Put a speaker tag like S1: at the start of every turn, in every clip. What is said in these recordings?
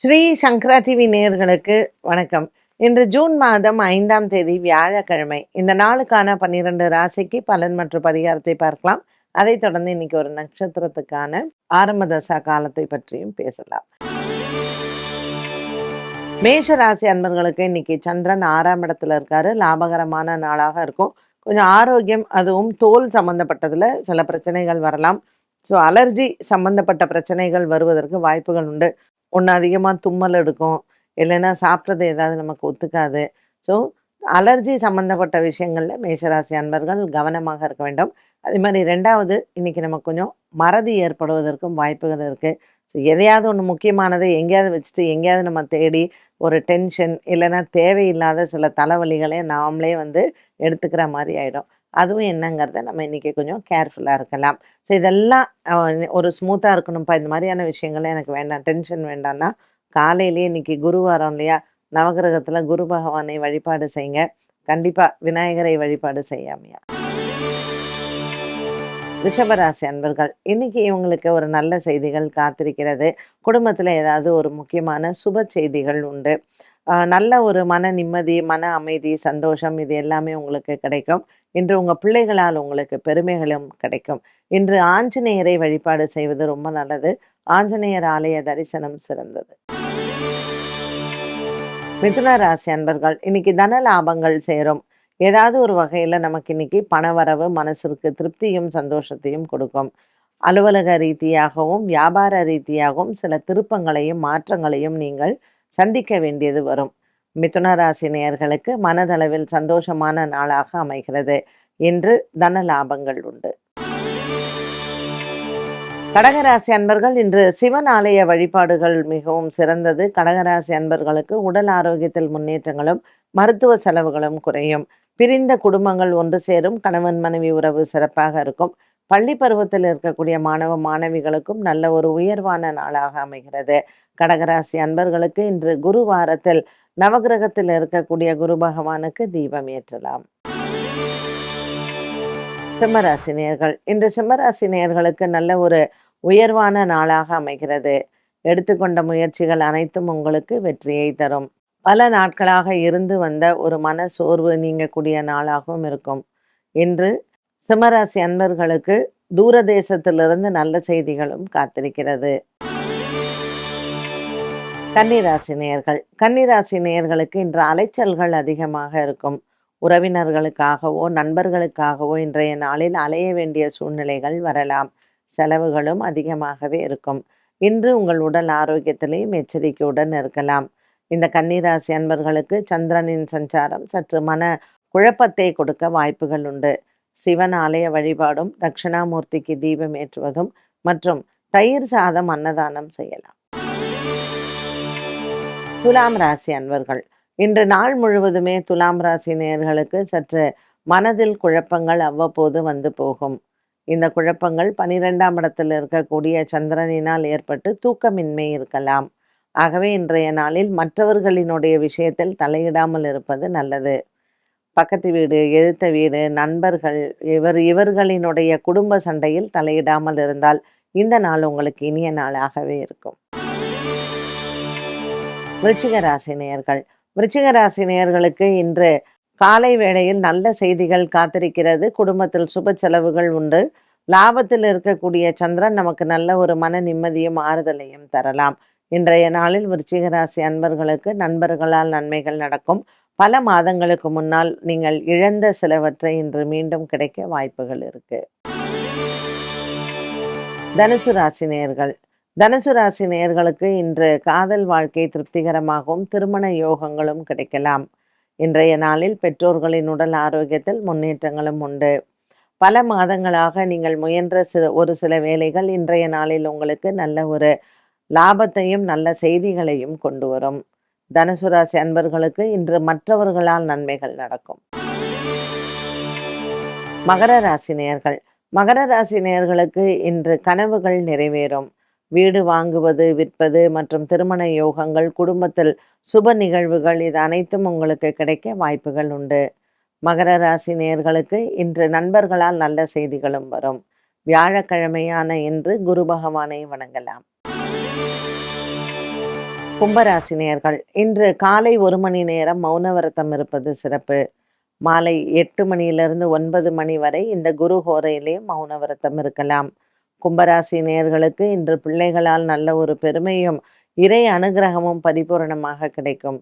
S1: ஸ்ரீ சங்கரா TV நேயர்களுக்கு வணக்கம். இன்று ஜூன் மாதம் ஐந்தாம் தேதி வியாழக்கிழமை. இந்த நாளுக்கான பன்னிரண்டு ராசிக்கு பலன் மற்றும் பரிகாரத்தை பார்க்கலாம். அதைத் தொடர்ந்து இன்னைக்கு ஒரு நட்சத்திரத்துக்கான ஆரம்ப தசா காலத்தை பற்றியும் பேசலாம். மேஷ ராசி அன்பர்களுக்கு இன்னைக்கு சந்திரன் ஆறாம் இடத்துல இருக்காரு. லாபகரமான நாளாக இருக்கும். கொஞ்சம் ஆரோக்கியம் அதுவும் தோல் சம்பந்தப்பட்டதுல சில பிரச்சனைகள் வரலாம். ஸோ அலர்ஜி சம்பந்தப்பட்ட பிரச்சனைகள் வருவதற்கு வாய்ப்புகள் உண்டு. ஒன்று அதிகமாக தும்மல் எடுக்கும். இல்லைன்னா சாப்பிட்றது ஏதாவது நமக்கு ஒத்துக்காது. ஸோ அலர்ஜி சம்மந்தப்பட்ட விஷயங்களில் மேஷராசி அன்பர்கள் கவனமாக இருக்க வேண்டும். அதே மாதிரி ரெண்டாவது இன்னைக்கு நமக்கு கொஞ்சம் மறதி ஏற்படுவதற்கும் வாய்ப்புகள் இருக்குது ஸோ எதையாவது ஒன்று முக்கியமானதை எங்கேயாவது வச்சுட்டு எங்கேயாவது நம்ம தேடி ஒரு டென்ஷன் இல்லைன்னா தேவையில்லாத சில தலைவலிகளை நாமளே வந்து எடுத்துக்கிற மாதிரி ஆகிடும் அதுவும் என்னங்கிறத நம்ம இன்னைக்கு கொஞ்சம் கேர்ஃபுல்லாக இருக்கலாம். ஸோ இதெல்லாம் ஒரு ஸ்மூத்தாக இருக்கணும்ப்பா இந்த மாதிரியான விஷயங்கள்லாம் எனக்கு வேண்டாம் டென்ஷன் வேண்டாம்னா காலையிலேயே இன்னைக்கு குருவாரம் இல்லையா? நவகிரகத்தில் குரு பகவானை வழிபாடு செய்யுங்க. கண்டிப்பாக விநாயகரை வழிபாடு செய்யாமையா? ரிஷபராசி அன்பர்கள் இன்னைக்கு இவங்களுக்கு ஒரு நல்ல செய்திகள் காத்திருக்கிறது. குடும்பத்தில் ஏதாவது ஒரு முக்கியமான சுப செய்திகள் உண்டு. நல்ல ஒரு மன நிம்மதி மன அமைதி சந்தோஷம் இது எல்லாமே உங்களுக்கு கிடைக்கும். இன்று உங்கள் பிள்ளைகளால் உங்களுக்கு பெருமைகளும் கிடைக்கும். இன்று ஆஞ்சநேயரை வழிபாடு செய்வது ரொம்ப நல்லது. ஆஞ்சநேயர் ஆலய தரிசனம் சிறந்தது. மிதுன ராசி அன்பர்கள் இன்னைக்கு தன லாபங்கள் சேரும். ஏதாவது ஒரு வகையில் நமக்கு இன்னைக்கு பணவரவு மனசிற்கு திருப்தியும் சந்தோஷத்தையும் கொடுக்கும். அலுவலக ரீதியாகவும் வியாபார ரீதியாகவும் சில திருப்பங்களையும் மாற்றங்களையும் நீங்கள் சந்திக்க வேண்டியது வரும். மிதுன ராசி நேயர்களுக்கு மனதளவில் சந்தோஷமான நாளாக அமைகிறது. இன்று தன லாபங்கள் உண்டு. கடகராசி அன்பர்கள் இன்று சிவன் ஆலய வழிபாடுகள் மிகவும் சிறந்தது. கடகராசி அன்பர்களுக்கு உடல் ஆரோக்கியத்தில் முன்னேற்றங்களும் மருத்துவ செலவுகளும் குறையும். பிரிந்த குடும்பங்கள் ஒன்று சேரும். கணவன் மனைவி உறவு சிறப்பாக இருக்கும். பள்ளி பருவத்தில் இருக்கக்கூடிய மாணவ மாணவிகளுக்கும் நல்ல ஒரு உயர்வான நாளாக அமைகிறது. கடகராசி அன்பர்களுக்கு இன்று குரு வாரத்தில் நவகிரகத்தில் இருக்கக்கூடிய குரு பகவானுக்கு தீபம் ஏற்றலாம். சிம்மராசி நேர்கள் இன்று சிம்மராசி நேர்களுக்கு நல்ல ஒரு உயர்வான நாளாக அமைகிறது. எடுத்துக்கொண்ட முயற்சிகள் அனைத்தும் உங்களுக்கு வெற்றியை தரும். பல நாட்களாக இருந்து வந்த ஒரு மன சோர்வு நீங்கக்கூடிய நாளாகவும் இருக்கும். இன்று சிம்மராசி அன்பர்களுக்கு தூர தேசத்திலிருந்து நல்ல செய்திகளும் காத்திருக்கிறது. கன்னிராசி நேயர்கள் கன்னிராசி நேயர்களுக்கு இன்று அலைச்சல்கள் அதிகமாக இருக்கும். உறவினர்களுக்காகவோ நண்பர்களுக்காகவோ இன்றைய நாளில் அலைய வேண்டிய சூழ்நிலைகள் வரலாம். செலவுகளும் அதிகமாகவே இருக்கும். இன்று உங்கள் உடல் ஆரோக்கியத்திலையும் எச்சரிக்கையுடன் இருக்கலாம். இந்த கன்னிராசி அன்பர்களுக்கு சந்திரனின் சஞ்சாரம் சற்று மன குழப்பத்தை கொடுக்க வாய்ப்புகள் உண்டு. சிவன் ஆலய வழிபாடும் தட்சிணாமூர்த்திக்கு தீபம் ஏற்றுவதும் மற்றும் தயிர் சாதம் அன்னதானம் செய்யலாம். துலாம் ராசி அன்பர்கள். இன்று நாள் முழுவதுமே துலாம் ராசி நேர்களுக்கு சற்று மனதில் குழப்பங்கள் அவ்வப்போது வந்து போகும். இந்த குழப்பங்கள் பனிரெண்டாம் இடத்தில் இருக்கக்கூடிய சந்திரனினால் ஏற்பட்டு தூக்கமின்மை இருக்கலாம். ஆகவே இன்றைய நாளில் மற்றவர்களினுடைய விஷயத்தில் தலையிடாமல் இருப்பது நல்லது. பக்கத்து வீடு எதிர்த்த வீடு நண்பர்கள் இவர் இவர்களினுடைய குடும்ப சண்டையில் தலையிடாமல் இருந்தால் இந்த நாள் உங்களுக்கு இனிய நாளாகவே இருக்கும். விருச்சிக ராசி நேயர்கள் விருச்சிக ராசி நேயர்களுக்கு இன்று காலை வேளையில் நல்ல செய்திகள் காத்திருக்கிறது. குடும்பத்தில் சுப செலவுகள் உண்டு. லாபத்தில் இருக்கக்கூடிய சந்திரன் நமக்கு நல்ல ஒரு மன நிம்மதியும் ஆறுதலையும் தரலாம். இன்றைய நாளில் விருச்சிக ராசி அன்பர்களுக்கு நண்பர்களால் நன்மைகள் நடக்கும். பல மாதங்களுக்கு முன்னால் நீங்கள் இழந்த சிலவற்றை இன்று மீண்டும் கிடைக்க வாய்ப்புகள் இருக்கு. தனுசு ராசினியர்கள் தனுசு ராசி நேயர்களுக்கு இன்று காதல் வாழ்க்கை திருப்திகரமாகவும் திருமண யோகங்களும் கிடைக்கலாம். இன்றைய நாளில் பெற்றோர்களின் உடல் ஆரோக்கியத்தில் முன்னேற்றங்களும் உண்டு. பல மாதங்களாக நீங்கள் முயன்ற சில ஒரு சில வேலைகள் இன்றைய நாளில் உங்களுக்கு நல்ல ஒரு லாபத்தையும் நல்ல செய்திகளையும் கொண்டு வரும். தனுசு ராசி அன்பர்களுக்கு இன்று மற்றவர்களால் நன்மைகள் நடக்கும். மகர ராசி நேயர்கள். மகர ராசி நேயர்களுக்கு இன்று கனவுகள் நிறைவேறும். வீடு வாங்குவது விற்பது மற்றும் திருமண யோகங்கள் குடும்பத்தில் சுப நிகழ்வுகள் இது அனைத்தும் உங்களுக்கு கிடைக்க வாய்ப்புகள் உண்டு. மகர ராசி நேர்களுக்கு இன்று நண்பர்களால் நல்ல செய்திகளும் வரும். வியாழக்கிழமையான இன்று குரு பகவானை வணங்கலாம். கும்பராசி நேர்கள் இன்று காலை ஒரு மணி நேரம் மௌன விரதம் இருப்பது சிறப்பு. மாலை எட்டு மணியிலிருந்து ஒன்பது மணி வரை இந்த குரு ஹோரையிலே மௌன விரதம் இருக்கலாம். கும்பராசி நேயர்களுக்கு இன்று பிள்ளைகளால் நல்ல ஒரு பெருமையும் இறை அனுகிரகமும் பரிபூரணமாக கிடைக்கும்.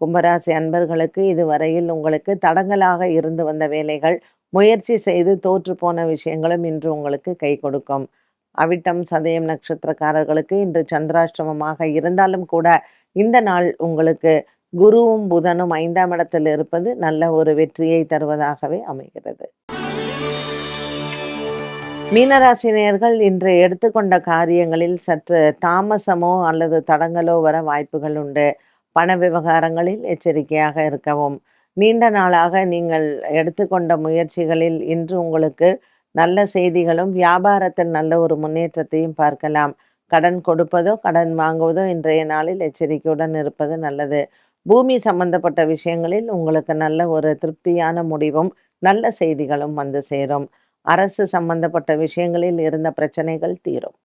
S1: கும்பராசி அன்பர்களுக்கு இதுவரையில் உங்களுக்கு தடங்கலாக இருந்து வந்த வேலைகள் முயற்சி செய்து தோற்று போன விஷயங்களும் இன்று உங்களுக்கு கை கொடுக்கும். அவிட்டம் சதயம் நட்சத்திரக்காரர்களுக்கு இன்று சந்திராஷ்டமமாக இருந்தாலும் கூட இந்த நாள் உங்களுக்கு குருவும் புதனும் ஐந்தாம் இடத்தில் இருப்பது நல்ல ஒரு வெற்றியை தருவதாகவே அமைகிறது. மீனராசினியர்கள் இன்று எடுத்துக்கொண்ட காரியங்களில் சற்று தாமசமோ அல்லது தடங்களோ வர வாய்ப்புகள் உண்டு. பண விவகாரங்களில் எச்சரிக்கையாக இருக்கவும். நீண்ட நாளாக நீங்கள் எடுத்துக்கொண்ட முயற்சிகளில் இன்று உங்களுக்கு நல்ல செய்திகளும் வியாபாரத்தில் நல்ல ஒரு முன்னேற்றத்தையும் பார்க்கலாம். கடன் கொடுப்பதோ கடன் வாங்குவதோ இன்றைய நாளில் எச்சரிக்கையுடன் இருப்பது நல்லது. பூமி சம்பந்தப்பட்ட விஷயங்களில் உங்களுக்கு நல்ல ஒரு திருப்தியான முடிவும் நல்ல செய்திகளும் வந்து சேரும். அரசு சம்பந்தப்பட்ட விஷயங்களில் இருந்த பிரச்சனைகள் தீரும்.